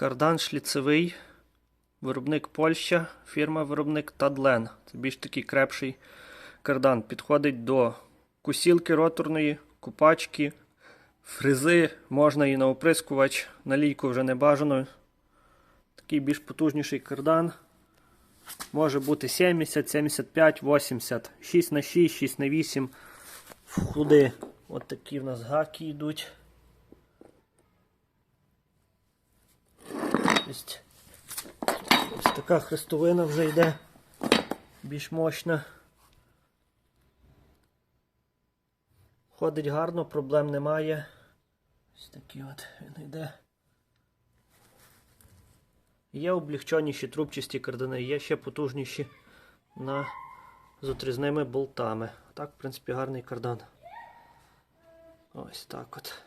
Кардан шліцевий. Виробник Польща, фірма виробник Тадлен. Це більш такий крепший кардан. Підходить до кусілки роторної, купачки, фрези, можна і на оприскувач, на лійку вже не бажано. Такий більш потужніший кардан. Може бути 70, 75, 80, 6 на 6, 6 на 8. В худи. От такі в нас гаки йдуть. Ось, ось така хрестовина вже йде. Більш мощна. Ходить гарно, проблем немає. Ось такий от він йде. Є облегченіші трубчасті кардани, є ще потужніші на з отрізними болтами. Так, в принципі, гарний кардан. Ось так от.